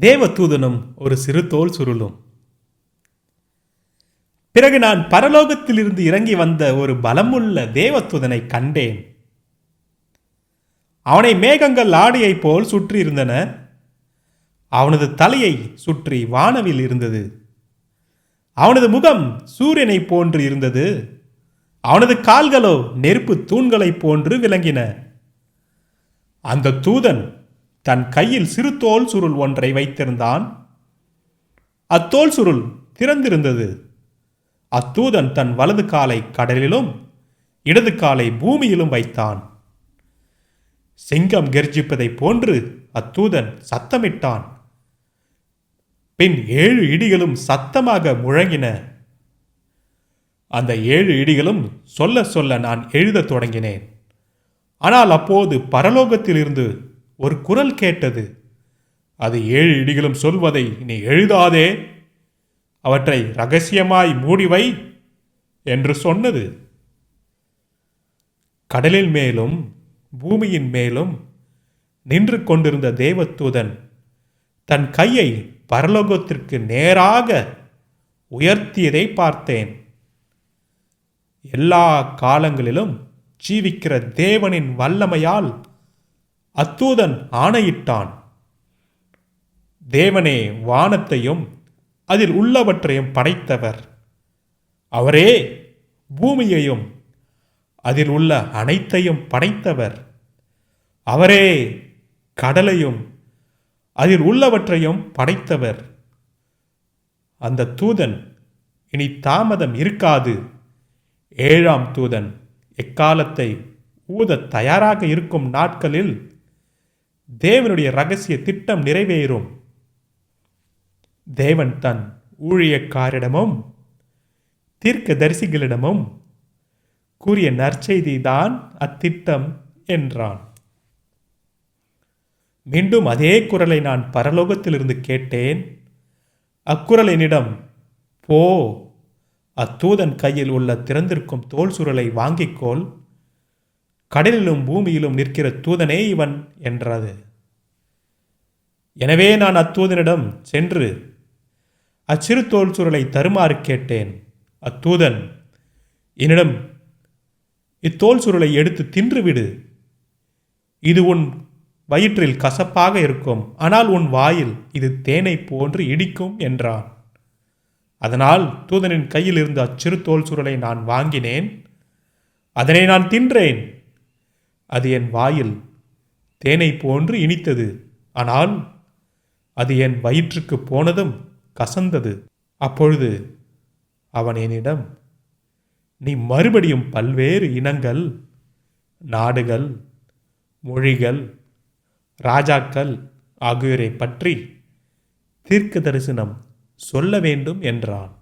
தேவதூதனும் ஒரு சிறு தோல் சுருளும். பிறகு நான் பரலோகத்திலிருந்து இறங்கி வந்த ஒரு பலமுள்ள தேவதூதனை கண்டேன். அவனை மேகங்கள் ஆடையைப் போல் சுற்றியிருந்தன அவனது தலையை சுற்றி வானவில் இருந்தது. அவனது முகம் சூரியனைப் போன்று இருந்தது. அவனது கால்களோ நெருப்பு தூண்களைப் போன்று விளங்கின. அந்த தூதன் தன் கையில் சிறு தோல் சுருள் ஒன்றை வைத்திருந்தான். அத்தோல் சுருள் திறந்திருந்தது. அத்தூதன் தன் வலது காலை கடலிலும் இடது காலை பூமியிலும் வைத்தான். சிங்கம் கெர்ஜிப்பதைப் போன்று அத்தூதன் சத்தமிட்டான். பின் ஏழு இடிகளும் சத்தமாக முழங்கின. அந்த ஏழு இடிகளும் சொல்ல சொல்ல நான் எழுதத் தொடங்கினேன். ஆனால் அப்போது பரலோகத்திலிருந்து ஒரு குரல் கேட்டது. அது ஏழு இடிகளும் சொல்வதை நீ எழுதாதே. அவற்றை ரகசியமாய் மூடிவை என்று சொன்னது. கடலில் மேலும் பூமியின் மேலும் நின்று கொண்டிருந்த தேவதூதன் தன் கையை பரலோகத்திற்கு நேராக உயர்த்தியதை பார்த்தேன். எல்லா காலங்களிலும் ஜீவிக்கிற தேவனின் வல்லமையால் அத்தூதன் ஆணையிட்டான். தேவனே வானத்தையும் அதில் உள்ளவற்றையும் படைத்தவர். அவரே பூமியையும் அதில் உள்ள அனைத்தையும் படைத்தவர். அவரே கடலையும் அதில் உள்ளவற்றையும் படைத்தவர். அந்த தூதன் இனி தாமதம் இருக்காது. ஏழாம் தூதன் எக்காலத்தை ஊத தயாராக இருக்கும் நாட்களில் தேவனுடைய ரகசிய திட்டம் நிறைவேறும். தேவன் தன் ஊழியக்காரிடமும் தீர்க்க தரிசிகளிடமும் கூறிய நற்செய்திதான் அத்திட்டம் என்றான். மீண்டும் அதே குரலை நான் பரலோகத்திலிருந்து கேட்டேன். அக்குரல் என்னிடம் போ அத்தூதன் கையில் உள்ள திறந்திருக்கும் தோல் சுருளை வாங்கிக்கொள். கடலிலும் பூமியிலும் நிற்கிற தூதனே இவன் என்றது. எனவே நான் அத்தூதனிடம் சென்று அச்சிறு தோல் சுருளை தருமாறு கேட்டேன். அத்தூதன் என்னிடம் இத்தோல் சுருளை எடுத்து தின்றுவிடு. இது உன் வயிற்றில் கசப்பாக இருக்கும். ஆனால் உன் வாயில் இது தேனை போன்று இடிக்கும் என்றான். அதனால் தூதனின் கையில் இருந்த அச்சிறு தோல் சுருளை நான் வாங்கினேன். அதனை நான் தின்றேன். அது என் வாயில் தேனை போன்று இனித்தது. ஆனால் அது என் வயிற்றுக்கு போனதும் கசந்தது. அப்பொழுது அவன் என்னிடம் நீ மறுபடியும் பல்வேறு இனங்கள் நாடுகள் மொழிகள் ராஜாக்கள் ஆகியோரை பற்றி தீர்க்க தரிசனம் சொல்ல வேண்டும் என்றான்.